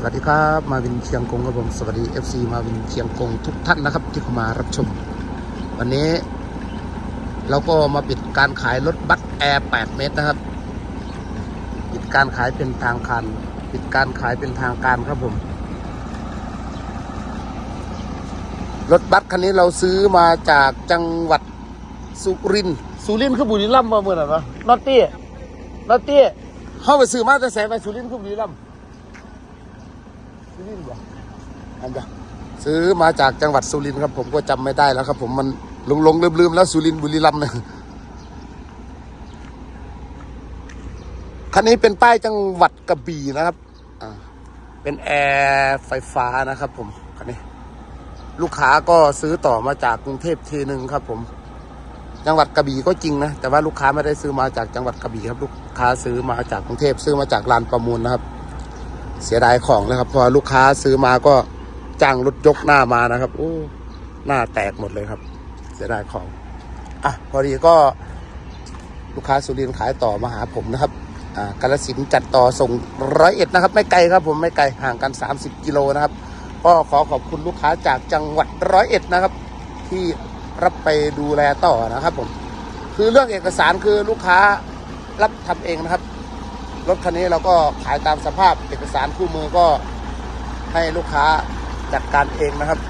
สวัสดีครับมาวินเชียงกงครับผมสวัสดี FC มาวินเชียงกงทุกท่านนะครับ ที่เข้ามารับชม วันนี้ เราก็มาปิดการขายรถบัสแอร์8เมตรนะครับ ปิดการขายเป็นทางการปิดการขายเป็นทางการครับผมรถบัสคันนี้เราซื้อมาจากจังหวัดสุรินทร์สุรินทร์คือบุรีรัมย์มาเมื่อไหร่ปะนอตตี้นอตตี้เข้าไปซื้อมาแต่แสนไปสุรินทร์คือบุรีรัมย์ อันเดียวซื้อมาจากจังหวัดสุรินทร์ครับ ผมก็จำไม่ได้แล้วครับ ผมมันหลงหลงลืมลืมๆแล้วสุรินทร์บุรีรัมย์นี่ยคันนี้เป็นป้ายจังหวัดกระบี่นะครับอ่าเป็นแอร์ไฟฟ้านะครับ ผมคันนี้ ลูกค้าก็ซื้อต่อมาจากกรุงเทพทีหนึ่งครับ ผม จังหวัดกระบี่ก็จริงนะแต่ว่าลูกค้าไม่ได้ซื้อมาจากจังหวัดกระบี่ครับ ลูกค้าซื้อมาจากกรุงเทพซื้อมาจากลานประมูลนะครับ เสียดายของนะครับพอลูกค้าซื้อมาก็จ้างรถยกหน้ามานะครับโอ้หน้าแตกหมดเลยครับ เสียดายของอะพอดีก็ลูกค้าสุรินทร์ขายต่อมาหาผมนะครับอ่ากาลสินจัดต่อส่งร้อยเอ็ดนะครับ ไม่ไกลครับผมไม่ไกลห่างกัน 30 กิโลนะครับก็ขอขอบคุณลูกค้าจากจังหวัดร้อยเอ็ดนะครับ ที่รับไปดูแลต่อนะครับผมคือเรื่องเอกสารคือลูกค้ารับทำเองนะครับ รถคันนี้เราก็ขายตามสภาพเอกสารคู่มือก็ให้ลูกค้าจัดการเองนะครับ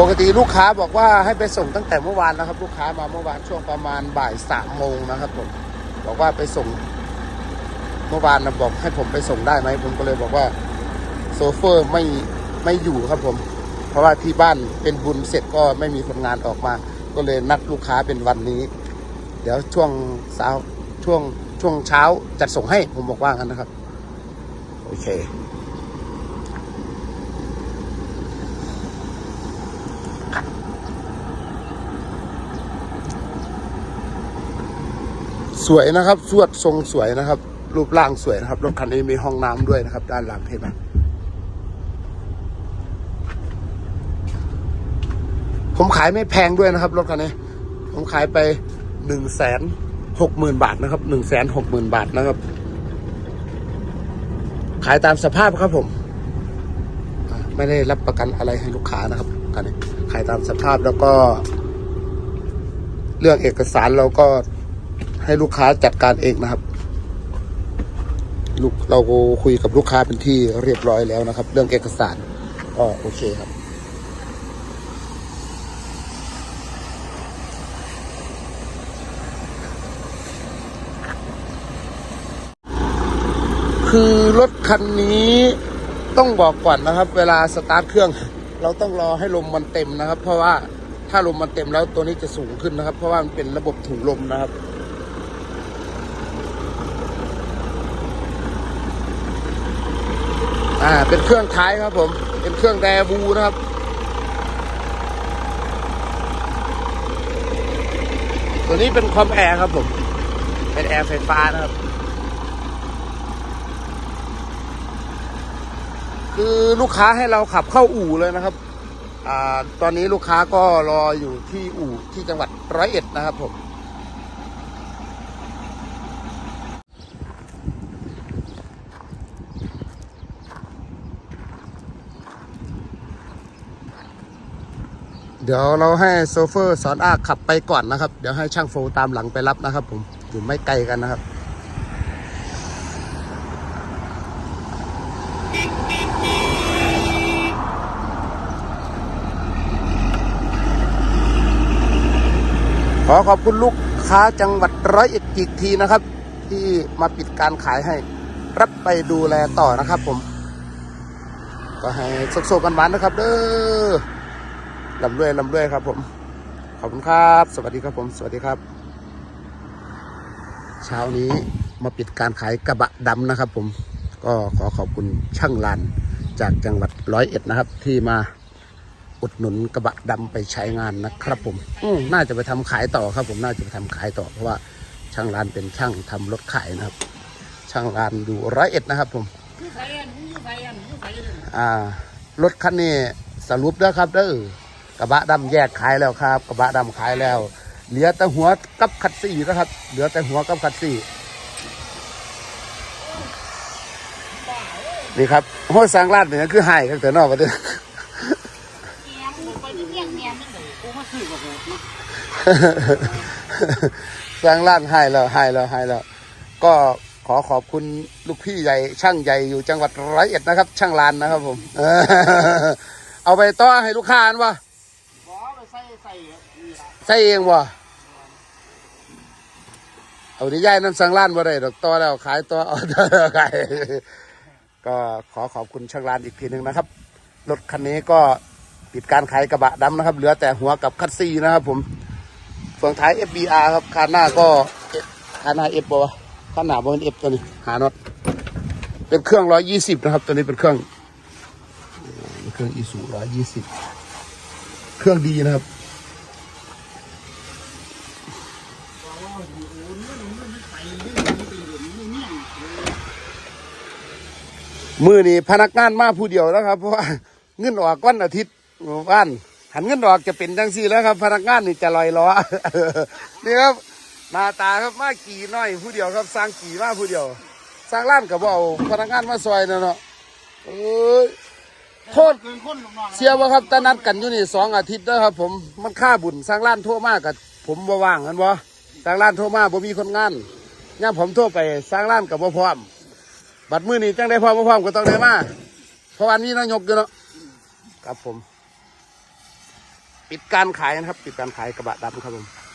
ปกติลูกค้าบอกว่าให้ไปส่งตั้งแต่เมื่อวานนะครับ ลูกค้ามาเมื่อวานช่วงประมาณบ่ายสามโมงนะครับผมบอกว่าไปส่งเมื่อวานนะบอกให้ผมไปส่งได้ไหมผมก็เลยบอกว่าโซเฟอร์ไม่ไม่อยู่ครับผม ราะว่าที่บ้านเป็นบุญเสร็จก็ไม่มีคนงานออกมา ก็เลยนัดลูกค้าเป็นวันนี้ เดี๋ยวช่วงเช้าช่วงช่วงเช้าจัดส่งให้ผมบอกว่ากันนะครับ โอเคสวยนะครับ สวดทรงสวยนะครับ รูปร่างสวยนะครับ รถคันนี้มีห้องน้ำด้วยนะครับ ด้านหลังเห็นไหม ผมขายไม่แพงด้วยนะครับ รถคันนี้ ผมขายไปหนึ่งแสนหกหมื่นบาทนะครับหนึ่งแสนหกหมื่นบาทนะครับ ขายตามสภาพครับผม ไม่ได้รับประกันอะไรให้ลูกค้านะครับคันนี้ขายตามสภาพแล้วก็ เรื่องเอกสารเราก็ให้ลูกค้าจัดการเองนะครับลูกเราคุยกับลูกค้าเป็นที่เรียบร้อยแล้วนะครับ เรื่องเอกสารก็โอเคครับ คือรถคันนี้ต้องบอกก่อนนะครับ เวลาสตาร์ทเครื่อง เราต้องรอให้ลมมันเต็มนะครับ เพราะว่าถ้าลมมันเต็มแล้วตัวนี้จะสูงขึ้นนะครับ เพราะว่ามันเป็นระบบถุงลมนะครับอ่าเป็นเครื่องท้ายครับผม เป็นเครื่องแดบูนะครับตัวนี้เป็นคอมแอร์ครับผม เป็นแอร์ไฟฟ้านะครับ คือลูกค้าให้เราขับเข้าอู่เลยนะครับอ่าตอนนี้ลูกค้าก็รออยู่ที่อู่ที่จังหวัดร้อยเอ็ดนะครับผมเดี๋ยวเราให้โซเฟอร์สอนอาขับไปก่อนนะครับ เดี๋ยวให้ช่างโฟตามหลังไปรับนะครับผมอยู่ไม่ไกลกันนะครับ ขอขอบคุณลูกค้าจังหวัดร้อยเอ็ดอีกทีนะครับ ที่มาปิดการขายให้รับไปดูแลต่อนะครับ ผม ก็ให้สุกๆกันหวานนะครับ เด้อลำด้วยลำด้วยครับ ผม ขอบคุณครับ สวัสดีครับผม สวัสดีครับ เช้านี้มาปิดการขายกระบะดำนะครับ ผม ก็ขอขอบคุณช่างลานจากจังหวัดร้อยเอ็ดนะครับ ที่มา อุดหนุนกระบะดำไปใช้งานนะครับผมอืมน่าจะไปทำขายต่อครับ ผมน่าจะไปทำขายต่อเพราะว่าช่างร้านเป็นช่างทำรถขายนะครับ ช่างร้านอยู่ร้อยเอ็ดนะครับ ผมยูไฟอันยูไฟอันยูไฟอันอ่ารถคันนี้สรุปแล้วครับเด้อกระบะดำแยกขายแล้วครับ กระบะดำขายแล้ว เหลือแต่หัวกับขัดสี่นะครับ เหลือแต่หัวกับขัดสี่นี่ครับโอ้ยสร้างร้านเป็นหยังคือหายครับแต่นอกประเด็น เมียมึงไปเลี้ยงเมียมึงเลยกูมาซื้อกับกูเนาะ สร้างร้านให้แล้วให้แล้วให้แล้ว ก็ขอขอบคุณลูกพี่ใหญ่ช่างใหญ่อยู่จังหวัดร้อยเอ็ดนะครับ ช่างลานนะครับผม เอาไปต่อให้ลูกค้าอันวะบอไปใส่ใส่นี่ละใส่เองวะเอาที่ย่ายน้ำสังร้านบ่ได้ดอกต่อแล้วขายต่อเอาต่อแล้วขายก็ขอขอบคุณช่างลานอีกทีหนึ่งนะครับ รถคันนี้ก็ปิดการขายกระบะดำนะครับ เหลือแต่หัวกับคัดซีนะครับผม เฟืองท้าย FBR ครับคานหน้าก็คานหน้า F บ่วะคานหน้าบ่เป็น F ตัวนี้หาน็อตเป็นเครื่อง120นะครับ ตัวนี้เป็นเครื่องเป็นเครื่องอีซู120เครื่องดีนะครับมือนี่พนักงานมาผู้เดียวแล้วครับ เพราะว่าเงินออกวันอาทิตย์วัน หันเงินออกจะเป็นจังซี่แล้วครับ พนักงานนี่จะลอยล้อนี่ครับหน้าตาครับมากี่น้อยผู้เดียวครับสร้างกี่มาผู้เดียวสร้างร้านกับเอาพนักงานมาซอยนะเนาะเอ้ยโทษเกินคนลูกน้องเสียว่าครับแต่นัดกันอยู่นี่สองอาทิตย์แล้วครับ ผมมันค่าบุญสร้างร้านโทรมากกับผมบ่ว่างกันบ่สร้างร้านโทรมาบ่มีคนงานย่าผมโทรไปสร้างร้านกับบ่พร้อม บัดมือนี้จังได้พร้อมบ่พร้อมก็ต้องได้มาเพราะวันนี้นายกอยู่เนาะครับผม ปิดการขายนะครับ ปิดการขายกระบะดำครับผม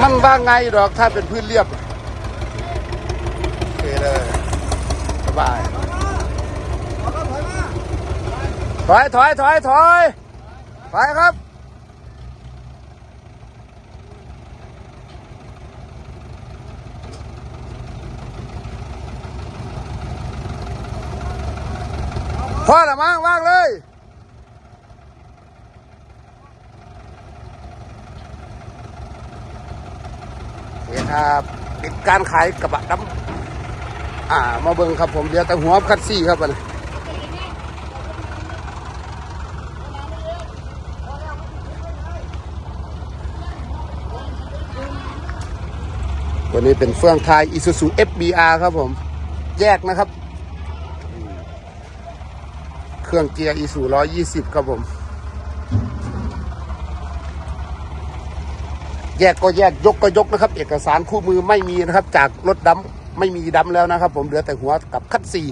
มันว่าไงดอกถ้าเป็นพื้นเรียบโอเคเลยสบายถอยถอยถอยถอยถอยครับพ่อละมั้งว่างเลย นี่ครับปิดการขายกระบะดำอ่า มาเบิ่งครับผมเดี๋ยวแต่หัวคัดซี่ครับมันตัวนี้เป็นเฟื่องไทย Isuzu FBR ครับผม แยกนะครับ เครื่องเกียร์ Isuzu 120 ครับผม แยกก็แยกยกก็ยกนะครับ เอกสารคู่มือไม่มีนะครับ จากรถดำไม่มีดำแล้วนะครับ ผมเหลือแต่หัวกับคัดซี